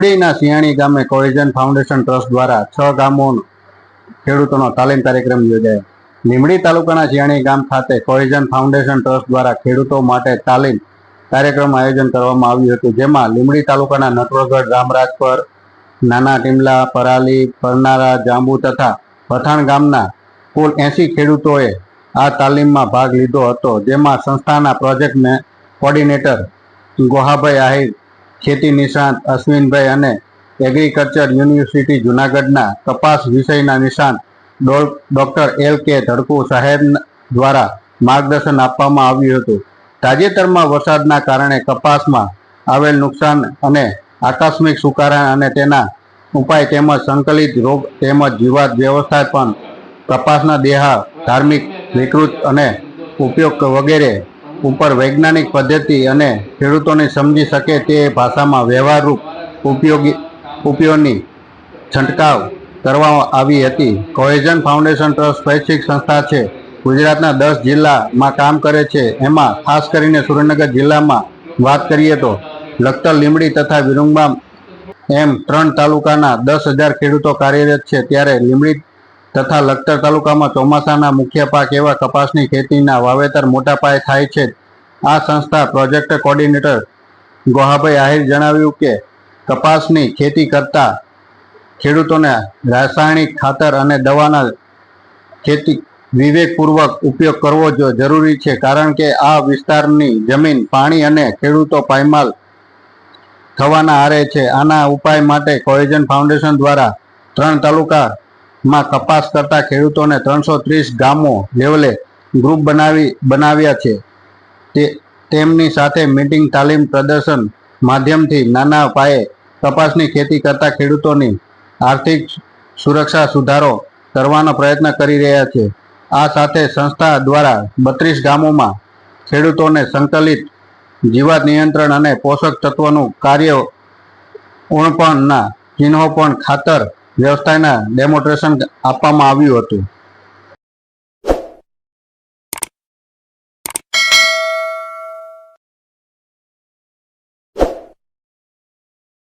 લીમડીના સિયાણી ગામે કોહિઝન foundation trust દ્વારા છ ગામો ખેડૂતોનો તાલીમ કાર્યક્રમ યોજાયો. લીમડી તાલુકાના સિયાણી ગામ ખાતે કોહિઝન ફાઉન્ડેશન ટ્રસ્ટ દ્વારા ખેડૂતો માટે તાલીમ કાર્યક્રમ આયોજન કરવામાં આવ્યું હતું, જેમાં લીમડી તાલુકાના નટવરગઢ, રામરાજપર, નાના ટીમલા, પરાલી, પરનારા, જાંબુ તથા પઠાણ ગામના કુલ એસી ખેડૂતોએ આ તાલીમમાં ભાગ લીધો હતો, જેમાં સંસ્થાના પ્રોજેક્ટ કોર્ડિનેટર ગોહાભાઈ આહિર ખેતી નિષ્ણાંત અશ્વિનભાઈ અને એગ્રીકલ્ચર યુનિવર્સિટી જુનાગઢના કપાસ વિષયના નિષ્ણાંત ડોક્ટર એલ કે ધડકુ સાહેબ દ્વારા માર્ગદર્શન આપવામાં આવ્યું હતું. તાજેતરમાં વરસાદના કારણે કપાસમાં આવેલ નુકસાન અને આકસ્મિક સુકારા અને તેના ઉપાય તેમજ સંકલિત રોગ તેમજ જીવાત વ્યવસ્થાપન કપાસના દેહા ધાર્મિક, વિકૃત અને ઉપયોગ વગેરે ઉપર વૈજ્ઞાનિક પદ્ધતિ અને ખેડૂતોને સમજી શકે તે ભાષામાં વ્યવહારરૂપ ઉપયોગી ઉપયોગની છંટકાવ કરવામાં આવી હતી. કોહેઝન ફાઉન્ડેશન ટ્રસ્ટ સ્વૈચ્છિક સંસ્થા છે. ગુજરાતના દસ જિલ્લામાં કામ કરે છે. એમાં ખાસ કરીને સુરેન્દ્રનગર જિલ્લામાં વાત કરીએ તો લખતર લીમડી તથા વિરંગામ એમ ત્રણ તાલુકાના દસ હજાર ખેડૂતો કાર્યરત છે. ત્યારે લીમડી તથા લખતર તાલુકામાં ચોમાસાના મુખ્ય પાક એવા કપાસની ખેતીના વાવેતર મોટા પાયે થાય છે. આ સંસ્થા પ્રોજેક્ટ કોર્ડિનેટર ગોહાભાઈ આહિર જણાવ્યું કે કપાસની ખેતી કરતા ખેડૂતોને રાસાયણિક ખાતર અને દવાના ખેતી વિવેકપૂર્વક ઉપયોગ કરવો જો જરૂરી છે, કારણ કે આ વિસ્તારની જમીન પાણી અને ખેડૂતો પાયમાલ થવાના આરે છે. આના ઉપાય માટે કોહેઝન ફાઉન્ડેશન દ્વારા ત્રણ તાલુકામાં કપાસ કરતા ખેડૂતોને ત્રણસો ત્રીસ ગામો લેવલે ગ્રુપ બનાવી, બનાવ્યા છે. તેમની સાથે મીટિંગ, તાલીમ, પ્રદર્શન માધ્યમથી નાના પાયે કપાસની ખેતી કરતા ખેડૂતોની આર્થિક સુરક્ષા સુધારો કરવાનો પ્રયત્ન કરી રહ્યા છે. આ સાથે સંસ્થા દ્વારા બત્રીસ ગામોમાં ખેડૂતોને સંકલિત જીવાત નિયંત્રણ અને પોષક તત્વોનું કાર્ય ઉણપણના ચિહ્નો પણ ખાતર વ્યવસ્થાના ડેમોન્સ્ટ્રેશન આપવામાં આવ્યું હતું.